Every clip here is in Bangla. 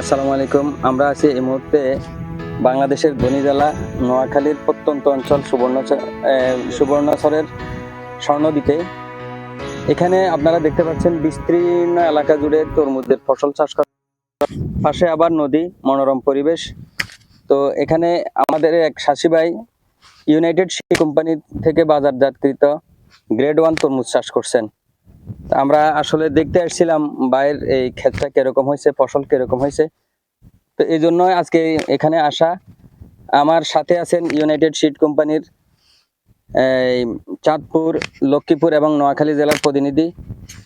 আসসালামু আলাইকুম। আমরা আছি এই মুহূর্তে বাংলাদেশের ধনী জেলা নোয়াখালীর প্রত্যন্ত অঞ্চল সুবর্ণ সুবর্ণচরের স্বর্ণদ্বীপে। এখানে আপনারা দেখতে পাচ্ছেন বিস্তীর্ণ এলাকা জুড়ে তরমুজের ফসল চাষ করা পাশে আবার নদী, মনোরম পরিবেশ। তো এখানে আমাদের এক শাসি ভাই ইউনাইটেড কোম্পানি থেকে বাজারজাতকৃত গ্রেড ওয়ান তরমুজ চাষ করছেন। আমরা আসলে দেখতে আসছিলাম বাইর এই ক্ষেতটা কীরকম হয়েছে, ফসল কীরকম হয়েছে। তো এই জন্য আজকে এখানে আসা। আমার সাথে আছেন ইউনাইটেড সিড কোম্পানির চাঁদপুর, লক্ষ্মীপুর এবং নোয়াখালী জেলার প্রতিনিধি।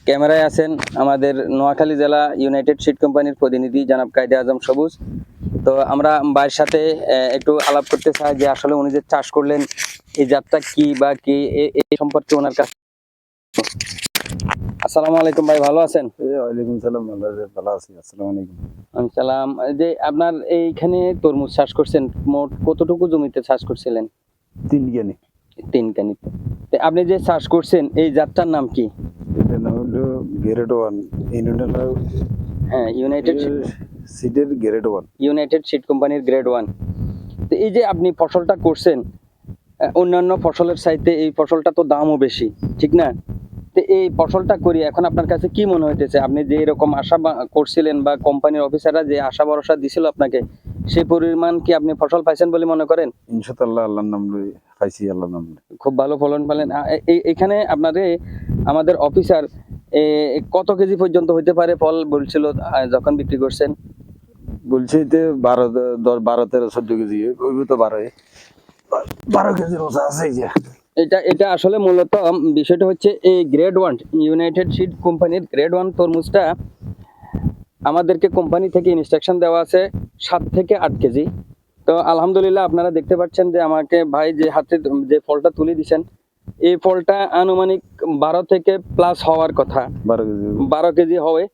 ক্যামেরায় আছেন আমাদের নোয়াখালী জেলা ইউনাইটেড সিড কোম্পানির প্রতিনিধি জনাব কায়দে আজম সবুজ। তো আমরা বাইর সাথে একটু আলাপ করতে চাই যে আসলে উনি যে চাষ করলেন, এই জাতটা কি বা কি এই সম্পর্কে ওনার কাছে আসসালামু আলাইকুম ভাই ভালো আছেন? ওয়ালাইকুম সালাম ভালো আছি, আসসালামু আলাইকুম। আমি সালাম এই যে আপনার এইখানে তরমুজ চাষ করছেন মোট কতটুকু জমিতে চাষ করছিলেন? তিন জ্ঞানী তিন কানিতে তো আপনি যে চাষ করছেন এই জাতটার নাম কি? এটা নাম হলো গ্রেড ওয়ান ইউনিটেড হ্যাঁ ইউনাইটেড সিটের গ্রেড ওয়ান ইউনাইটেড সিড কোম্পানির গ্রেড ওয়ান তো এই যে আপনি ফসলটা করছেন অন্যান্য ফসলের চাইতে এই ফসলটা তো দামও বেশি ঠিক না? তো এই ফসলটা করি এখন আপনার কাছে কি মনে হইতেছে? আপনি যে এরকম আশা করছিলেন বা কোম্পানির অফিসাররা যে আশা ভরসা দিছিল আপনাকে সেই পরিমাণ কি আপনি ফসল পাইছেন বলে মনে করেন? ইনশাআল্লাহ আল্লাহর নাম লই পাইছি আল্লাহর নাম খুব ভালো ফলন পেলেন। এখানে আপনারে আমাদের অফিসার কত কেজি পর্যন্ত হইতে পারে ফল বলছিল যখন বিক্রি করছেন? বলছে যে বারো দশ বারো তেরো চোদ্দ কেজি ওইব তো বারো বারো কেজির ওষা আছে যে। এটা এটা আসলে মূলত বিষয়টা হচ্ছে এই গ্রেড ওয়ান ইউনাইটেড সিড কোম্পানির গ্রেড ওয়ান তরমুজটা আমাদেরকে কোম্পানি থেকে ইনস্ট্রাকশন দেওয়া আছে সাত থেকে আট কেজি। তো আলহামদুলিল্লাহ আপনারা দেখতে পাচ্ছেন যে আমাকে ভাই যে হাতে যে ফলটা তুলে দিচ্ছেন এই ফলটা আনুমানিক বারো থেকে প্লাস হওয়ার কথা। বারো কেজি বারো কেজি হবে।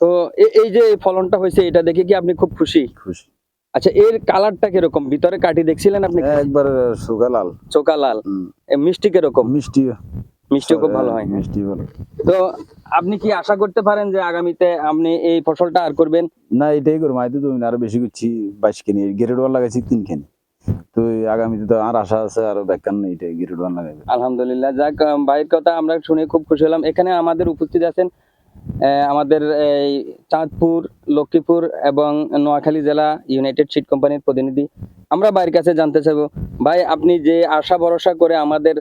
তো এই যে ফলনটা হয়েছে এটা দেখে কি আপনি খুব খুশি? খুশি। আচ্ছা এর কালারটা কীরকম? ভিতরে কাটি দেখছিলেন আপনি? একবার সুগা লাল। চোকা লাল। এ মিষ্টি কীরকম? মিষ্টি। মিষ্টিও খুব ভালো হয় মিষ্টি ভালো। তো আপনি কি আশা করতে পারেন যে আগামীতে আপনি এই ফসলটা আর করবেন? না এটাই করব। আমি তো তুমি আরও বেশি করছি বাইশ কেনি। গ্রেড ওয়ান লাগাইছি তিন কেনি। তো আগামীতে তো আর আশা আছে আরও ব্যাখ্যান নেই এটা গ্রেড ওয়ান লাগাইবে। আলহামদুলিল্লাহ যাক ভাইয়ের কথা আমরা শুনে খুব খুশি হলাম। এখানে আমাদের উপস্থিত আছেন আমাদের এই চাঁদপুর, লক্ষ্মীপুর এবং নোয়াখালী জেলা ইউনাইটেড সিড কোম্পানির প্রতিনিধি। আমরা ভাইয়ের কাছে জানতে চাইব, ভাই, আপনি যে আশা ভরসা করে আমাদের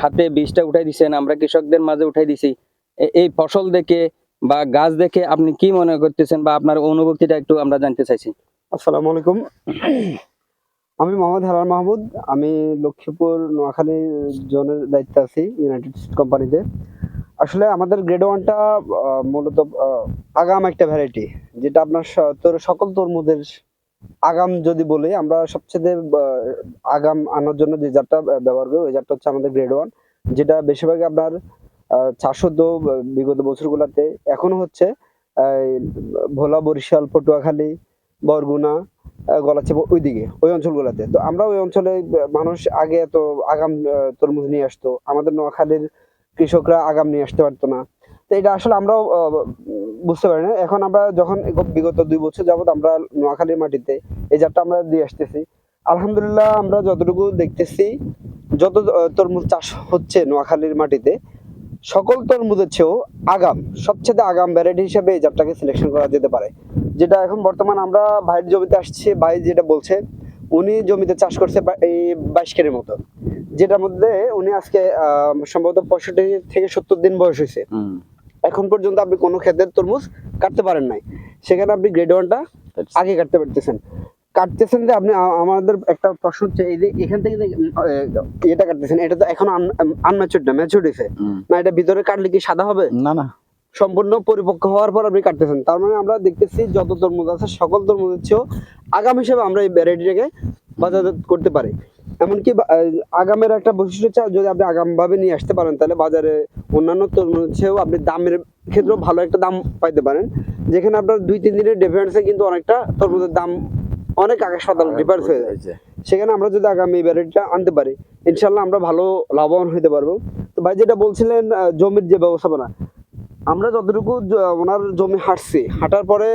হাতে বীজটা উঠাই দিছেন, আমরা কৃষকদের মাঝে উঠাই দিছি এই ফসল দেখে বা গাছ দেখে আপনি কি মনে করতেছেন বা আপনার অনুভূতিটা একটু আমরা জানতে চাইছি। আসসালামু আলাইকুম। আমি মোহাম্মদ হেলাল মাহমুদ, আমি লক্ষ্মীপুর, নোয়াখালী জোনের দায়িত্বে আছি ইউনাইটেড কোম্পানিতে আসলে আমাদের গ্রেড ওয়ানটা মূলত আগাম একটা ভ্যারাইটি যেটা আপনার তোর সকল তরমুজের আগাম যদি বলি আমরা সবচেয়ে আগাম আনার জন্য যে জাতটা ব্যবহার করি ওই জাতটা হচ্ছে আমাদের গ্রেড ওয়ান যেটা বেশিরভাগ আপনার হতো আহ, বিগত বছরগুলোতে এখনও হচ্ছে ভোলা বরিশাল পটুয়াখালী বরগুনা আহ, গলাচিপা ওইদিকে ওই অঞ্চলগুলোতে। তো আমরা ওই অঞ্চলে মানুষ আগে এত আগাম তরমুজ নিয়ে আসতো। আমাদের নোয়াখালীর কৃষকরা আগাম নিয়ে আসতে পারতো না। তো এটা আসলে আমরাও বুঝতে পারি না। এখন আমরা যখন বিগত দুই বছর যাবত আমরা নোয়াখালীর মাটিতে এই জাতটা আমরা দিয়ে আসতেছি, আলহামদুলিল্লাহ আমরা যতটুকু দেখতেছি, যত তরমুজ চাষ হচ্ছে নোয়াখালীর মাটিতে, সকল তরমুজের চেয়েও আগাম, সবচেয়ে আগাম ভ্যারাইটি হিসেবে এই জাতটাকে সিলেকশন করা যেতে পারে। যেটা এখন বর্তমান আমরা ভাইয়ের জমিতে আসছি, ভাই যেটা বলছে, উনি জমিতে চাষ করছে এই বাইশ কেরের মতো। যেটার মধ্যে উনি আজকে সম্ভবত পঁয়ষট্টি থেকে সত্তর দিন বয়স হয়েছে। এখন পর্যন্ত আপনি কোনো ক্ষেতের তরমুজ কাটতে পারেন নাই। সেখানে আপনি গ্রেড ওয়ানটা আগে কাটতে পারতেছেন। কাটতেছেন যে আপনি আমাদের একটা প্রশ্ন হচ্ছে এই যে এখান থেকে এটা কাটতেছেন এটা তো এখন আনম্যাচুড না ম্যাচুর হয়েছে। না এটা ভিতরে কাটলে কি সাদা হবে? না না। সম্পূর্ণ পরিপক্ক হওয়ার পর আপনি কাটতেছেন। তার মানে আমরা দেখতেছি যত তরমুজ আছে সকল তরমুজের চেয়েও আগাম হিসেবে আমরা এই ভ্যারাইটিটাকে বাজারজাত করতে পারি। এমনকি আগামের একটা বৈশিষ্ট্য হচ্ছে যদি আপনি আগাম ভাবে নিয়ে আসতে পারেন তাহলে বাজারে অন্যান্য তরমুজের চেয়েও আপনি দামের ক্ষেত্রেও ভালো একটা দাম পাইতে পারেন। যেখানে আপনার দুই তিন দিনের ডিফারেন্সে কিন্তু অনেকটা তরমুজের দাম অনেক আকাশ পাতাল ডিফারেন্স হয়ে যাচ্ছে সেখানে আমরা যদি আগামী ভ্যারাইটিটা আনতে পারি ইনশাল্লাহ আমরা ভালো লাভবান হতে পারব। তো ভাই যেটা বলছিলেন জমির যে ব্যবস্থাপনা আমরা যতটুকু ওনার জমি হাঁটছি হাঁটার পরে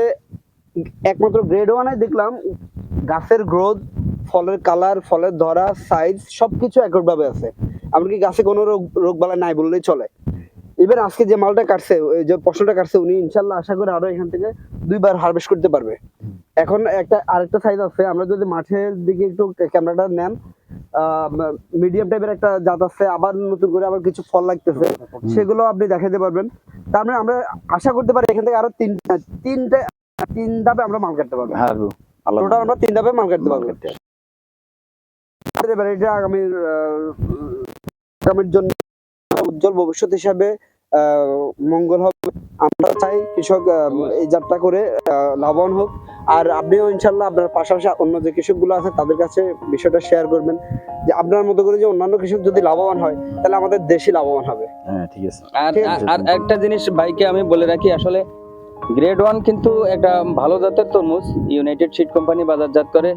একমাত্র গ্রেড ওয়ানে দেখলাম গাছের গ্রোথ ফলের কালার ফলের ধরা সাইজ সবকিছু এককভাবে আছে। এমনকি গাছে কোনো রোগ রোগ বালা নাই বললেই চলে। এবার আজকে যে মালটা কাটছে ওই যে ফসলটা কাটছে উনি ইনশাল্লাহ আশা করে আরও এখান থেকে দুইবার হারভেস্ট করতে পারবে। এখন একটা আরেকটা সাইজ আছে আমরা যদি মাঠের দিকে একটু ক্যামেরাটা নেন মিডিয়াম টাইপের একটা জাত আছে আবার নতুন করে আবার কিছু ফল লাগতেছে সেগুলো আপনি দেখাতে পারবেন। তার মানে আমরা আশা করতে পারি এখান থেকে আরও তিনটা তিনটা তিন ধাপে আমরা মাল কাটতে পারব। হ্যাঁ টোটাল আমরা তিন ধাপে মাল কাটতে পারব। আমাদের এটা আগামীর আগামীর জন্য উজ্জ্বল ভবিষ্যৎ হিসাবে মঙ্গল হবে। আমরা চাই কৃষক এই যাত্রা করে লাভবান হোক। আর আপনিও ইনশাল্লাহ আপনার পাশাপাশি অন্য যে কৃষকগুলো আছে তাদের কাছে বিষয়টা শেয়ার করবেন। যে আপনার মতো করে যে অন্যান্য কৃষক যদি লাভবান হয় তাহলে আমাদের দেশই লাভবান হবে। হ্যাঁ ঠিক আছে। আর ঠিক আছে। আর একটা জিনিস ভাইকে আমি বলে রাখি আসলে গ্রেড ওয়ান কিন্তু একটা ভালো জাতের তরমুজ ইউনাইটেড সিড কোম্পানি বাজারজাত করে।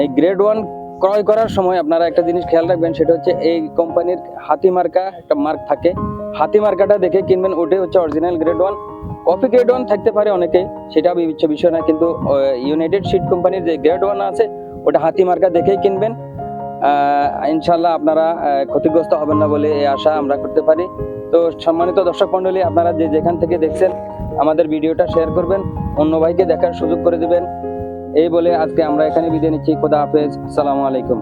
এই গ্রেড ওয়ান ক্রয় করার সময় আপনারা একটা জিনিস খেয়াল রাখবেন, সেটা হচ্ছে এই কোম্পানির হাতি মার্কা একটা মার্ক থাকে। হাতি মার্কাটা দেখে কিনবেন, ওটাই হচ্ছে original grade one copy grade one থাকতে পারে অনেকে সেটা বিবেচ্য বিষয় না, কিন্তু ইউনাইটেড সিড কোম্পানির যে গ্রেড ওয়ান আছে, ওটা হাতি মার্কা দেখেই কিনবেন। ইনশাল্লাহ আপনারা ক্ষতিগ্রস্ত হবেন না বলে এই আশা আমরা করতে পারি। তো সম্মানিত দর্শক মন্ডলী আপনারা যে যেখান থেকে দেখছেন, আমাদের ভিডিওটা শেয়ার করবেন, অন্য ভাইকে দেখার সুযোগ করে দিবেন। এই বলে আজকে আমরা এখানে বিদায় নিচ্ছি। খোদা হাফেজ। আসসালামু আলাইকুম।